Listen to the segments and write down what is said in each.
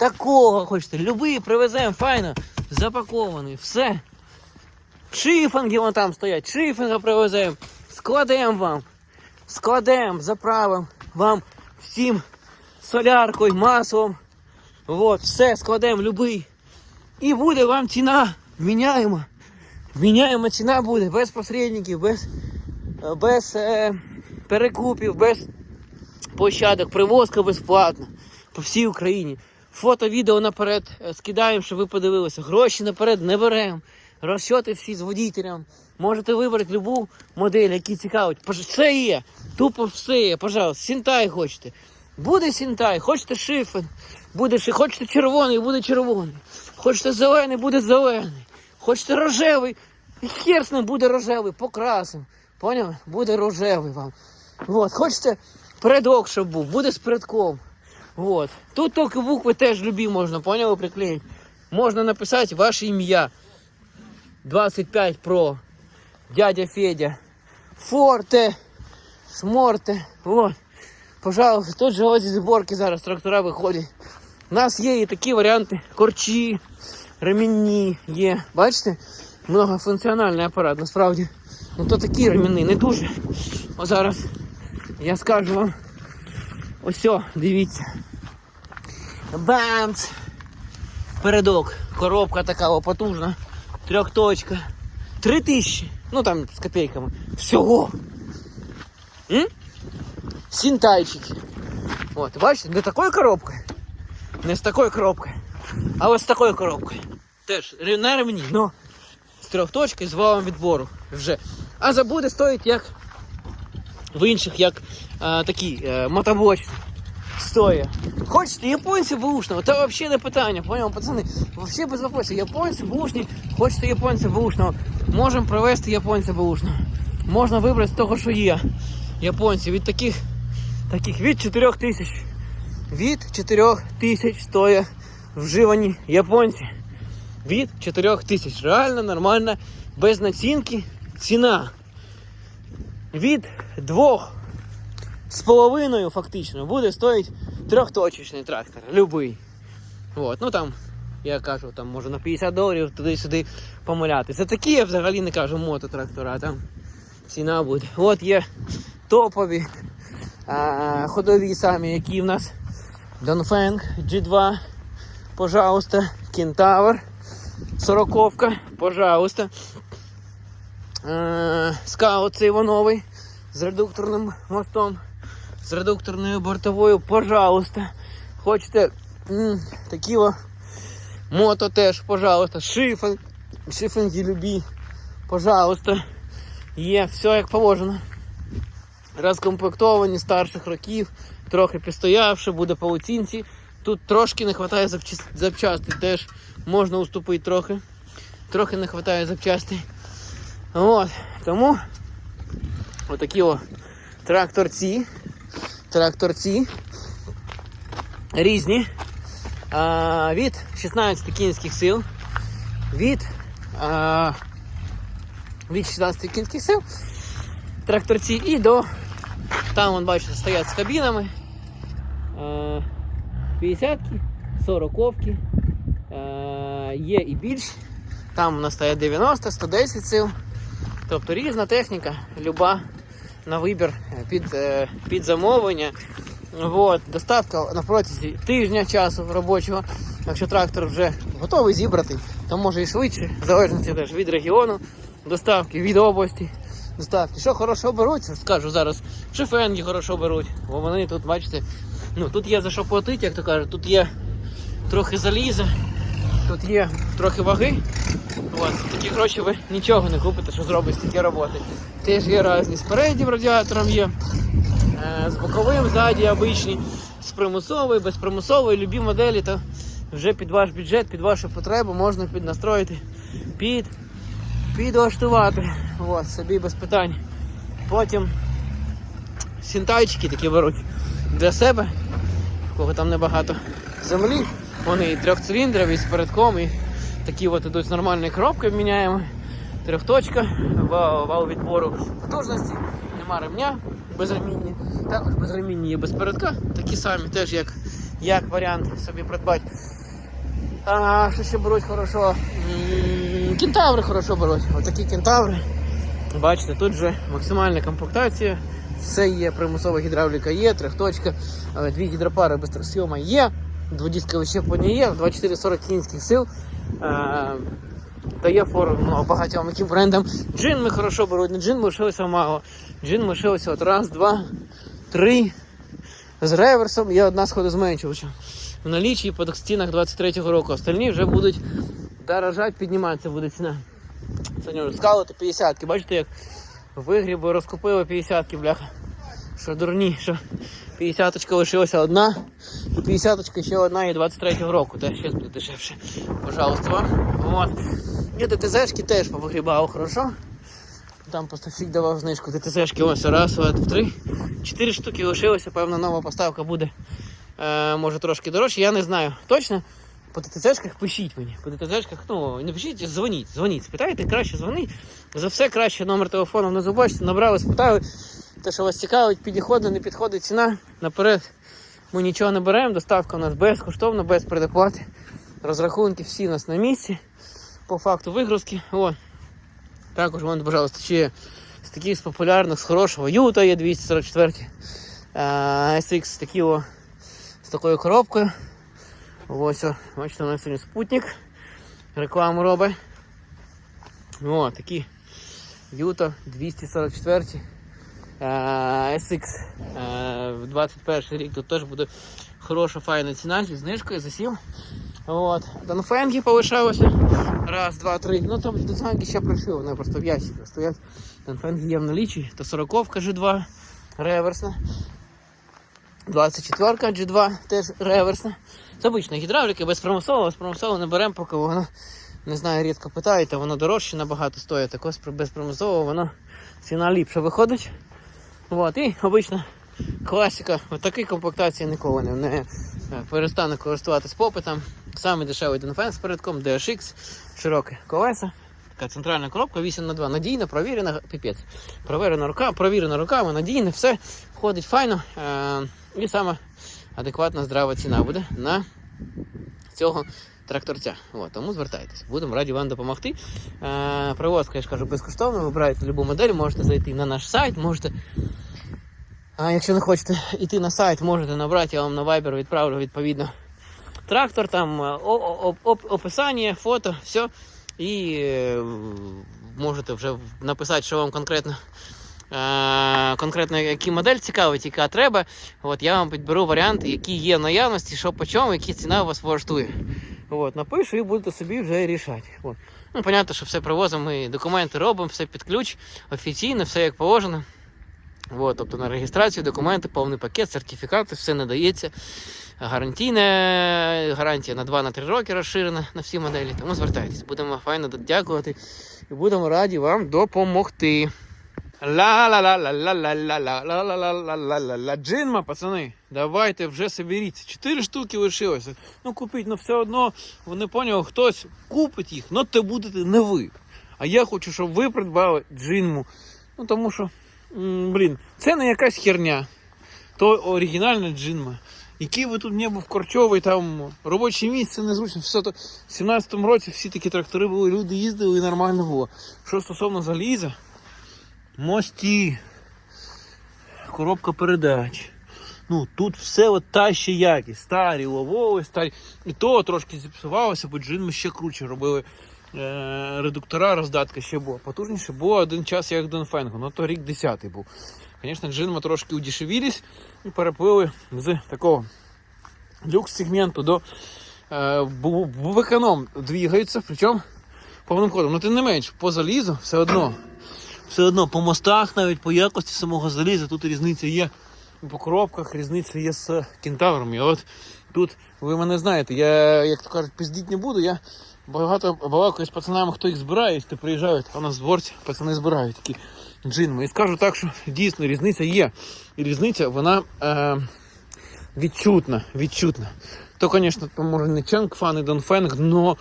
такого хочете, любий привеземо, файно, запакований, все. Шифанги вон там стоять, шифанга привеземо, складемо вам, складемо, заправимо вам всім соляркою, маслом. Вот, все складемо любий. І буде вам ціна міняємо. Міняємо ціна буде без посередників, без, без е, перекупів, без площадок, привозка безплатна по всій Україні. Фото, відео наперед е, скидаємо, щоб ви подивилися. Гроші наперед не беремо. Розчоти всі з водителем. Можете вибрати любу модель, які цікавить. Все є. Тупо все є. Пожалуйста, сінтай хочете. Буде сінтай, хочете шифен, буде ши, хочете червоний, буде червоний. Хочете зелений, буде зелений. Хочете рожевий, хер з ним буде рожевий, покрасим. Поняли? Буде рожевий вам. Вот. Хочете передок, щоб був, буде з передком. Вот. Тут тільки букви теж любі можна, поняли, приклеїти. Можна написати ваше ім'я. 25 Pro. Дядя Федя. Форте. Сморте. Вот. Пожалуйста, тут же ось зборки зараз трактора виходять. У нас є і такі варіанти. Корчі, ремінні є. Бачите? Многофункціональний апарат, насправді. Ну то такі ремінні, не дуже. О зараз я скажу вам. Ось, дивіться. Бамц! Передок. Коробка така потужна. Трьохточка. Три тисячі. Ну там з копійками. Всього. М? Сінтайчики. От, бачите, не такою коробкою. Не з такою коробкою. А ось з такою коробкою. Теж на ремні, но з трьохточкою з валом відбору вже. А забуде стоїть як в інших, як а, такі е, мотоблочні. Стоя. Хочете японці бушного, то взагалі не питання, понял, пацани? Взагалі без вопросів. Японці бушні, хочете японця бушного. Можемо привезти японця бушного. Можна вибрати з того, що є. Японці від таких, таких від 4 тисяч. Від 4 тисяч стоять вживані японці. Від 4 тисяч. Реально, нормальна, без націнки ціна. Від двох з половиною фактично буде стоїть трьохточечний трактор, любий. От, ну там, я кажу, там може на 50 доларів туди-сюди помиляти. За такі я взагалі не кажу мототрактора, там ціна буде. От є топові а, ходові самі, які в нас Донфенг G2, пожалуйста, Кентавр, сороковка, пожалуйста. Скаут цей новий з редукторним мостом, з редукторною бортовою, пожалуйста. Хочете такі мото теж, пожалуйста. Шифен, шифенги любі, пожалуйста. Є все як положено. Розкомплектовані старших років, трохи підстоявши, буде по оцінці. Тут трошки не вистачає запчас- запчастей, теж можна уступити трохи. Трохи не вистачає запчастей. От, тому отакі о тракторці. Тракторці різні. А, від 16 кінських сил. Від, а, від 16 кінських сил. Тракторці і до. Там, вон, бачите, стоять з кабінами. 50-ки, 40-ки. Е, є і більш. Там у нас стоять 90, 110 сил. Тобто різна техніка, люба на вибір під, е, під замовлення. Вот. Доставка на протязі тижня часу робочого. Якщо трактор вже готовий зібрати, то може і швидше, в залежності теж від регіону, доставки, від області. Доставки. Що хорошо беруть, скажу зараз, шифенги хорошо беруть, бо вони тут, бачите, ну тут є за що платити, як то кажуть, тут є трохи заліза, тут є трохи ваги. От, такі гроші ви нічого не купите, що зробить стільки роботи. Теж є різні спереді радіатором є, е, з боковим ззаді обичні, з примусової, без примусової, любі моделі, то вже під ваш бюджет, під вашу потребу можна піднастроїти, під, підлаштувати. От, собі без питань. Потім сінтайчики такі беруть для себе, в кого там небагато землі. Вони і трьохциліндрові, і з передком, і такі от ідуть з нормальної коробки, міняємо. Трьохточка, вал, відбору потужності, нема ремня безремінні. Також безремінні є без передка, такі самі теж як, як варіант собі придбати. А, що ще беруть хорошо? Кентаври хорошо беруть. Отакі кентаври. Бачите, тут вже максимальна комплектація. Все є, примусова гідравліка є, трьохточка, дві гідропари без безтросйома є, дводіскове щеплення є, 2440 кінських сил. Е, Дає фору ну, багатьом яким брендам. Джин ми хорошо беруть, джин лишилося мало. Джин лишилося от раз, два, три. З реверсом є одна сходозменшувача. В налічі по стінах 23-го року. Остальні вже будуть дорожати, підніматися буде ціна. Вже скалити 50-ки. Бачите, як вигріб розкупили 50-ки, бляха. Що дурні, що 50-очка лишилася одна, і 50-очка ще одна і 23-го року. Теж ще буде дешевше. Пожалуйста вам. От. І ДТЗшки теж повигрібав хорошо. Там просто давав знижку. ДТЗшки ось раз, два, три. Чотири штуки лишилося, певно, нова поставка буде. Е, може трошки дорожче, я не знаю точно. По ТТЗшках пишіть мені. По ТТЗшках, ну, не пишіть, дзвоніть, дзвоніть. Спитайте, краще дзвоніть. За все краще номер телефону внизу бачите, набрали, спитали. Те, що вас цікавить, підходить, не підходить ціна. Наперед ми нічого не беремо, доставка у нас безкоштовна, без предоплати. Розрахунки всі у нас на місці. По факту вигрузки. О. Також вон, пожалуйста, ще з таких з популярних, з хорошого Юта є 244. SX такі о, з такою коробкою. Ось, о, бачите, у нас сьогодні спутник. Рекламу робить. О, такі Юта 244. SX в 21 рік тут теж буде хороша файна ціна зі знижкою за 7. От. Донфенги полишалося. Раз, два, три. Ну там донфенги ще пройшли, вони просто в ящиках стоять. Донфенги є в налічі. То 40 G2 реверсна. 24 G2 теж реверсна. Це обична гідравліка, без промислового, без промислового не беремо, поки воно не знаю, рідко питають, а воно дорожче набагато стоїть. Так ось без промислового воно ціна ліпше виходить. От, і обична класика. В такій комплектації ніколи не, не е, перестане користуватись попитом. Саме дешевий Денфен з передком, DSX, широке колеса. Така центральна коробка 8 на 2 Надійна, провірена, піпець. Провірена рука, провірена руками, надійне, все входить файно. Е, і саме адекватна здрава ціна буде на цього тракторця. От, тому звертайтесь. Будемо раді вам допомогти. Е, привозка, я ж кажу, безкоштовно. Вибираєте любу модель, можете зайти на наш сайт, можете. А якщо не хочете йти на сайт, можете набрати, я вам на Viber відправлю відповідно трактор, там е, описання, фото, все. І е, можете вже написати, що вам конкретно. е, Конкретно які модель цікавить, яка треба. От я вам підберу варіанти, які є в наявності, що по чому, які ціна вас влаштує. От, напишу і будете собі вже рішати. От. Ну, понятно, що все привозимо, ми документи робимо, все під ключ, офіційно, все як положено. От, тобто на реєстрацію, документи, повний пакет, сертифікати, все надається. Гарантійне, гарантія на 2-3 роки розширена на всі моделі. Тому звертайтесь, будемо файно дякувати і будемо раді вам допомогти. Ла-ла-ла-ла-ла-ла-ла-ла-ла-ла-ла-ла-ла. Джинма, пацани, давайте вже соберіться. Чотири штуки лишилося. Ну купіть, ну все одно вони поняли, хтось купить їх, ну це будете не ви. А я хочу, щоб ви придбали джинму. Ну тому що, блін, це не якась херня. То оригінальна джинма. Який би тут не був корчовий, там робоче місце незручно. Все то в 17-му році всі такі трактори були, люди їздили і нормально було. Що стосовно заліза, мості, коробка передач. Ну, тут все от та ще якість. Старі ловови, старі. І то трошки зіпсувалося, бо джин ми ще круче робили. Е, редуктора роздатка ще була потужніше, бо один час як Донфенго, ну то рік 10 був. Звісно, джинма трошки удешевілись і переплили з такого люкс-сегменту до е, в економ двигаються, причому повним ходом. Ну, тим не менш, по залізу все одно. Все одно по мостах, навіть по якості самого заліза, тут різниця є. По коробках різниця є з кентавром. От тут ви мене знаєте, я, як то кажуть, пиздіть не буду. Я багато балакаю з пацанами, хто їх збирає, якщо приїжджають, а на зборці пацани збирають такі джинми. І скажу так, що дійсно різниця є. І різниця, вона е, відчутна, відчутна. То, звісно, то, може не Чанг Фан і Донфенг, но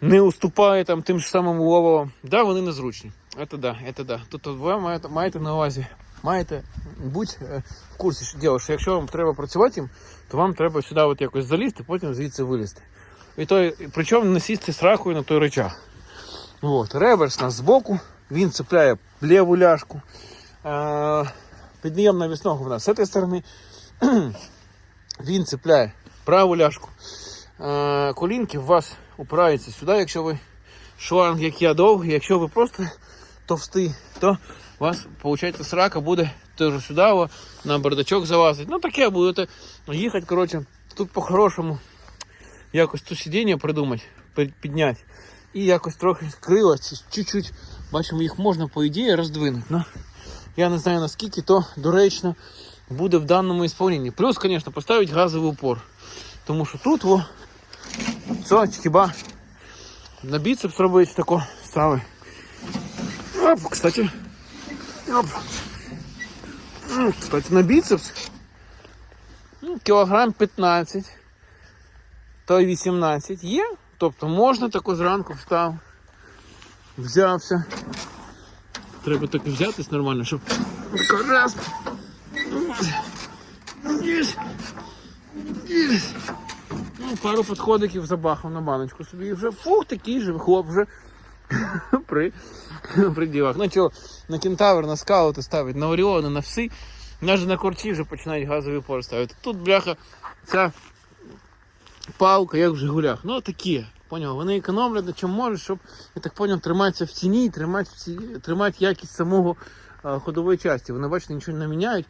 не уступає там тим ж самим Лово. Да, вони незручні. Це да, це да. Тут ви маєте, маєте на увазі, маєте будь е, в курсі, що діло, що якщо вам треба працювати то вам треба сюди от якось залізти, потім звідси вилізти. І той, причому не сісти з ракою на той речах. От, реверс нас збоку, він цепляє ліву ляшку. Е, підйом навісного в нас з цієї сторони. він цепляє праву ляшку. Е, колінки у вас упираються сюди, якщо ви шланг, як я довгий, якщо ви просто товстий, то у вас, виходить, срака буде теж сюди на бардачок залазить. Ну таке будете їхати, коротше, тут по-хорошому якось то сидіння придумати, підняти. І якось трохи крила, чуть-чуть, бачимо, їх можна, по ідеї, роздвинути. Ну, я не знаю наскільки то доречно буде в даному ісполненні. Плюс, звісно, поставити газовий упор. Тому що тут о, це хіба на біцепс робити тако стави. Оп, кстати. Оп. Кстати, на біцепс. ну, Кілограм 15. То й 18 є. Тобто можна тако зранку встав. Взявся. Треба так взятись нормально, щоб раз. Єсть. Ну, пару підходиків забахав на баночку собі і вже фух, такий же хлоп вже при, при ділах. Ну чого, на кентавр, на скаути ставить, на Оріони, на всі, навіть на корчі вже починають газові опори ставити. Тут, бляха, ця палка, як в Жигулях. Ну такі, поняв, вони економлять на чому можуть, щоб, я так поняв, триматися в ціні і тримати, тримати якість самого а, ходової частини. Вони, бачите, нічого не міняють.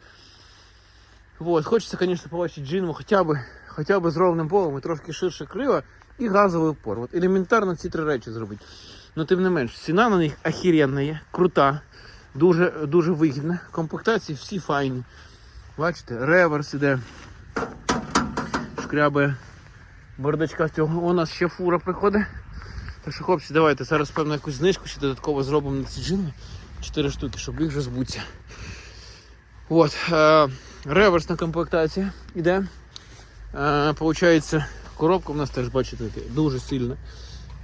Вот. Хочеться, звісно, побачити джинму хоча б, хоча б з ровним полом і трошки ширше крила і газовий упор. От елементарно ці три речі зробити. Ну, тим не менш, ціна на них охеренна є, крута, дуже, дуже вигідна. Комплектації всі файні. Бачите, реверс іде, шкрябе бардачка цього. У нас ще фура приходить. Так що, хлопці, давайте зараз, певно, якусь знижку ще додатково зробимо на ці джини. Чотири штуки, щоб їх вже збуться. От, е, реверсна комплектація іде. Е, получається, коробка в нас теж, бачите, дуже сильна.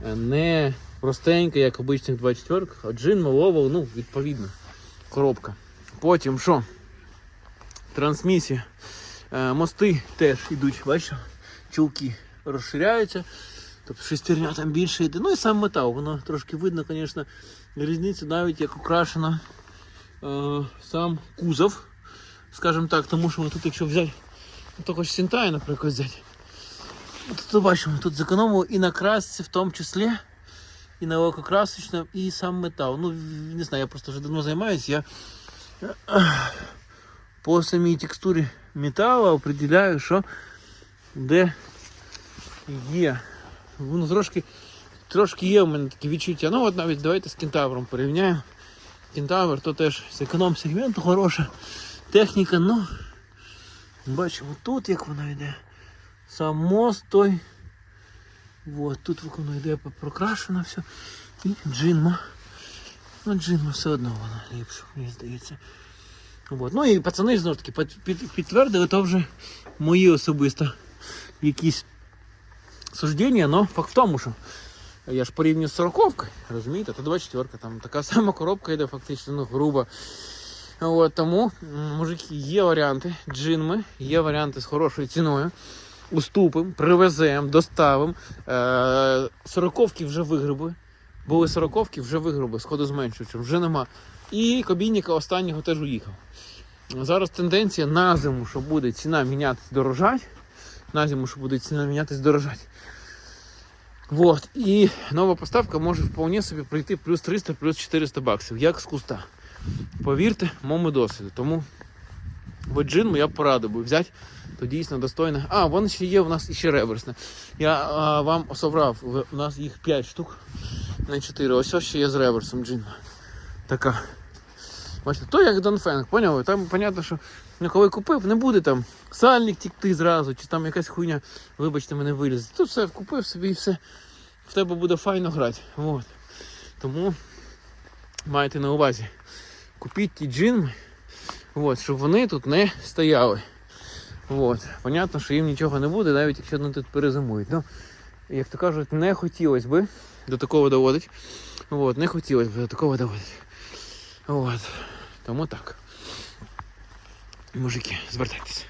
Е, Не простенька, як обичних 24 а джин, малова, ну, відповідно, коробка. Потім що? Трансмісія. Е, мости теж йдуть, бачите, чулки розширяються. Тобто шестерня там більше йде. Ну і сам метал, воно трошки видно, звісно, різницю навіть як украшено е, сам кузов, скажімо так, тому що тут, якщо взяти ну, того ж наприклад, взяти. Тут бачимо, тут зекономили і на красці в тому числі, і на лакокрасочному, і сам метал. Ну, не знаю, я просто вже давно займаюся. Я по самій текстурі металу определяю, що де є. Воно трошки, трошки є в мене такі відчуття. Ну от навіть давайте з кентавром порівняємо. Кентавр то теж з економ-сегменту хороша техніка, ну бачимо тут як вона йде. Сам мост той. Вот, тут воно йде прокрашено все. І джинма. Ну, джинма все одно вона ліпше, мені здається. Вот. Ну і пацани знову ж таки під- під- підтвердили, то вже мої особисто якісь суждення, але факт в тому, що я ж порівнюю з 40 розумієте, то 24 там така сама коробка йде фактично, ну, грубо. От, тому, м, мужики, є варіанти, джинми, є варіанти з хорошою ціною. Уступимо, привеземо, доставимо. Е, сороковки вже вигриби. Були сороковки, вже вигриби, сходу зменшуючи, вже нема. І кабінника останнього теж уїхав. Зараз тенденція на зиму, що буде ціна мінятись дорожать. На зиму, що буде ціна мінятись дорожать. Вот. І нова поставка може вполне собі прийти плюс 300, плюс 400 баксів, як з куста. Повірте, моєму досвіду. Тому в джинму я порадив би взяти, то дійсно достойне. А, вон ще є у нас іще реверсне. Я а, вам осоврав, у нас їх 5 штук на 4. Ось ось ще є з реверсом джинма. Така. Бачите, то як Донфенг, поняли? Там, понятно, що ну, коли купив, не буде там сальник тікти зразу, чи там якась хуйня, вибачте, мене вилізе. Тут все купив собі і все. В тебе буде файно грати. От. Тому майте на увазі. Купіть ті джинми, от, щоб вони тут не стояли. От. Понятно, що їм нічого не буде, навіть якщо вони тут перезимують. Ну, як то кажуть, не хотілося би до такого доводити. От, не хотілося б до такого доводити. От. Тому так. Мужики, звертайтеся.